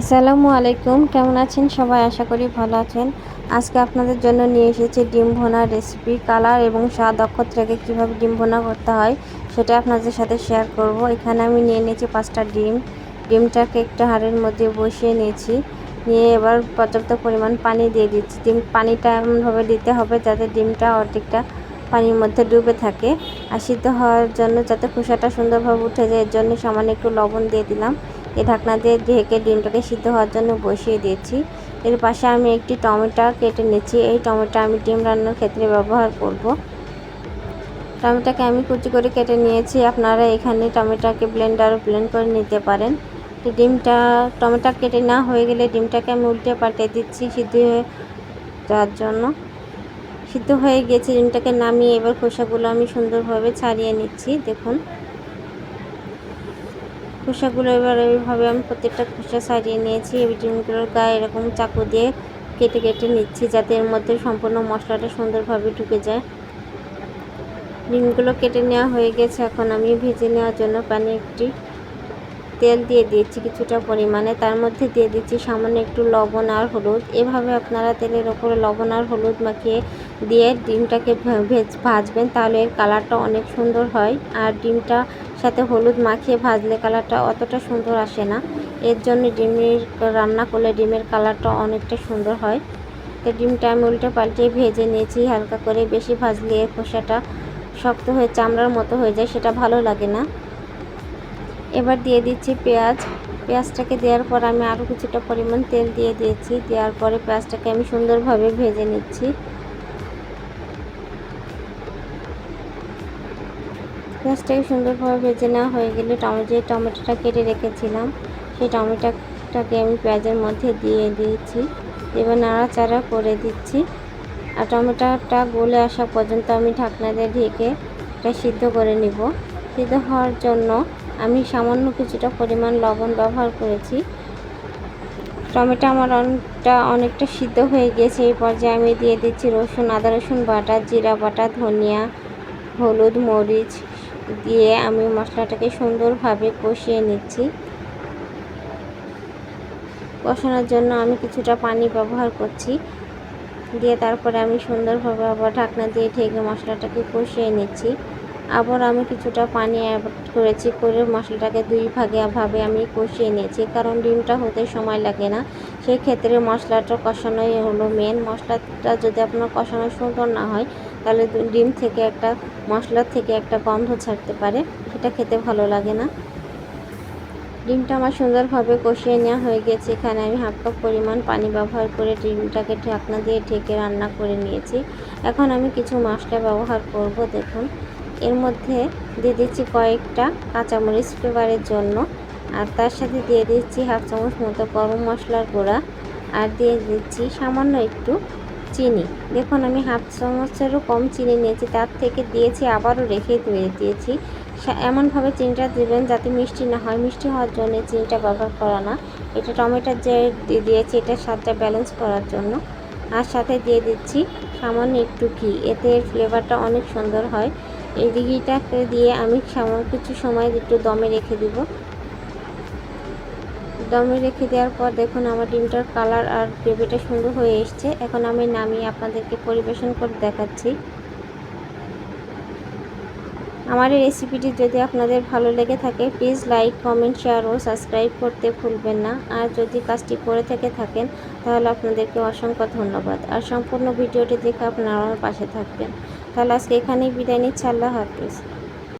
আসসালামু আলাইকুম, কেমন আছেন? সবাই আশা করি ভালো আছেন। আজকে আপনাদের জন্য নিয়ে এসেছি ডিম ভোনার রেসিপি কালার এবং স্বাদ অক্ষত কীভাবে ডিম ভোনা করতে হয় সেটা আপনাদের সাথে শেয়ার করব। এখানে আমি নিয়ে নিয়েছি পাঁচটা ডিম। ডিমটাকে একটা হাড়ের মধ্যে বসিয়ে নিয়েছি। নিয়ে এবার পর্যাপ্ত পরিমাণ পানি দিয়ে দিচ্ছি। ডিম, পানিটা এমনভাবে দিতে হবে যাতে ডিমটা অর্ধেকটা পানির মধ্যে ডুবে থাকে। আর সিদ্ধ হওয়ার জন্য যাতে খোসাটা সুন্দরভাবে উঠে যায়, এর জন্য সামান্য একটু লবণ দিয়ে দিলাম। এই দিয়ে ঢেকে ডিমটাকে সিদ্ধ হওয়ার জন্য বসিয়ে দিয়েছি। এর পাশে আমি একটি টমেটো কেটে নিচ্ছি। এই টমেটো আমি ডিম রান্নার ক্ষেত্রে ব্যবহার করব। টমেটোকে আমি কুচি করে কেটে নিয়েছি। আপনারা এখানে টমেটোকে ব্লেন্ডারও ব্লেন্ড করে নিতে পারেন। ডিমটা, টমেটো কেটে না হয়ে গেলে ডিমটাকে আমি উল্টে পাল্টে দিচ্ছি সিদ্ধ হয়ে যাওয়ার জন্য। সিদ্ধ হয়ে গেছে। ডিমটাকে নামিয়ে এবার খোসাগুলো আমি সুন্দরভাবে ছাড়িয়ে নিচ্ছি। দেখুন খোসাগুলো এবার এইভাবে আমি প্রত্যেকটা খোসা ছাড়িয়ে নিয়েছি। এই ডিমগুলোর গায়ে এরকম চাকু দিয়ে কেটে কেটে নিচ্ছি যাতে এর মধ্যে সম্পূর্ণ মশলাটা সুন্দরভাবে ঢুকে যায়। ডিমগুলো কেটে নেওয়া হয়ে গেছে। এখন আমি ভেজে নেওয়ার জন্য প্যানে একটি তেল দিয়ে দিয়েছি কিছুটা পরিমাণে। তার মধ্যে দিয়ে দিচ্ছি সামান্য একটু লবণ আর হলুদ। এভাবে আপনারা তেলের ওপরে লবণ আর হলুদ মাখিয়ে দিয়ে ডিমটাকে ভেজ, ভাজবেন তাহলে এর কালারটা অনেক সুন্দর হয়। আর ডিমটা সাথে হলুদ মাখিয়ে ভাজলে কালারটা অতটা সুন্দর আসে না। এর জন্য ডিমের রান্না করলে ডিমের কালারটা অনেকটা সুন্দর হয়। তো ডিমটা আমি উল্টে পাল্টে ভেজে নিয়েছি, হালকা করে বেশি ভাজলে খোসাটা শক্ত হয়ে চামড়ার মতো হয়ে যায়, সেটা ভালো লাগে না। এবার দিয়ে দিচ্ছি পেঁয়াজ। পেঁয়াজটাকে দেওয়ার পর আমি আরও কিছুটা পরিমাণ তেল দিয়ে দিয়েছি। দেওয়ার পরে পেঁয়াজটাকে আমি সুন্দরভাবে ভেজে নিচ্ছি। পেঁয়াজটাকে সুন্দরভাবে ভেজে নেওয়া হয়ে গেলে টমেটো যে টমেটোটা কেটে রেখেছিলাম, সেই টমেটোটাকে আমি পেঁয়াজের মধ্যে দিয়ে দিয়েছি। এবার নাড়াচাড়া করে দিচ্ছি। আর টমেটোটা গলে আসা পর্যন্ত আমি ঢাকনা দিয়ে ঢেকে এটা সিদ্ধ করে নিব। সিদ্ধ হওয়ার জন্য আমি সামান্য কিছুটা পরিমাণ লবণ ব্যবহার করেছি। টমেটো আমার অনেকটা অনেকটা সিদ্ধ হয়ে গিয়েছে। এই পর্যায়ে আমি দিয়ে দিচ্ছি রসুন, আদা রসুন বাটা, জিরা বাটা, ধনিয়া, হলুদ, মরিচ দিয়ে আমি মশলাটাকে সুন্দরভাবে কষিয়ে নিচ্ছি। কষানোর জন্য আমি কিছুটা পানি ব্যবহার করছি। দিয়ে তারপরে আমি সুন্দরভাবে আবার ঢাকনা দিয়ে ঢেকে মশলাটাকে কষিয়ে নিচ্ছি। আবার আমি কিছুটা পানি অ্যাড করেছি করে মশলাটাকে দুই ভাগে ভাবে আমি কষিয়ে নিয়েছি। কারণ ডিমটা হতে সময় লাগে না। সেই ক্ষেত্রে মশলাটা কষানোই হলো মেন মশলাটা যদি আপনার কষানো সুন্দর না হয় তাহলে ডিম থেকে একটা মশলার থেকে একটা গন্ধ ছাড়তে পারে, সেটা খেতে ভালো লাগে না। ডিমটা আমার সুন্দরভাবে কষিয়ে নেওয়া হয়ে গেছে। এখানে আমি হাফ কাপ পরিমাণ পানি ব্যবহার করে ডিমটাকে ঢাকনা দিয়ে ঢেকে রান্না করে নিয়েছি। এখন আমি কিছু মশলা ব্যবহার করব, দেখুন। এর মধ্যে দিয়ে দিচ্ছি কয়েকটা কাঁচামরিচ ফ্লেভারের জন্য, আর তার সাথে দিয়ে দিচ্ছি হাফ চামচ মতো গরম মশলার গুঁড়া, আর দিয়ে দিচ্ছি সামান্য একটু চিনি। দেখুন, আমি হাফ চামচেরও কম চিনি নিয়েছি, তার থেকে দিয়েছি, আবারও রেখে ধুয়ে দিয়েছি। এমনভাবে চিনিটা দেবেন যাতে মিষ্টি না হয়। মিষ্টি হওয়ার জন্য চিনিটা ব্যবহার করা না। এটা টমেটোর যে দিয়েছি এটা স্বাদটা ব্যালেন্স করার জন্য। আর সাথে দিয়ে দিচ্ছি সামান্য একটু ঘি। এতে ফ্লেভারটা অনেক সুন্দর হয়। এই ঘিটাকে দিয়ে আমি সামান্য কিছু সময় একটু দমে রেখে দিব। দমে রেখে দেওয়ার পর দেখুন আমার ডিমটার কালার আর গ্রেভিটা সুন্দর হয়ে এসছে। এখন আমি নামিয়ে আপনাদেরকে পরিবেশন করে দেখাচ্ছি। আমার এই রেসিপিটি যদি আপনাদের ভালো লেগে থাকে প্লিজ লাইক কমেন্ট শেয়ার ও সাবস্ক্রাইব করতে ভুলবেন না। আর যদি কাজটি করে থেকে থাকেন, তাহলে আপনাদেরকে অসংখ্য ধন্যবাদ। আর সম্পূর্ণ ভিডিওটি দেখে আপনারা আমার পাশে থাকবেন। তাহলে আজকে এখানেই বিদায় নিচ্ছি। আল্লাহ হাফিজ।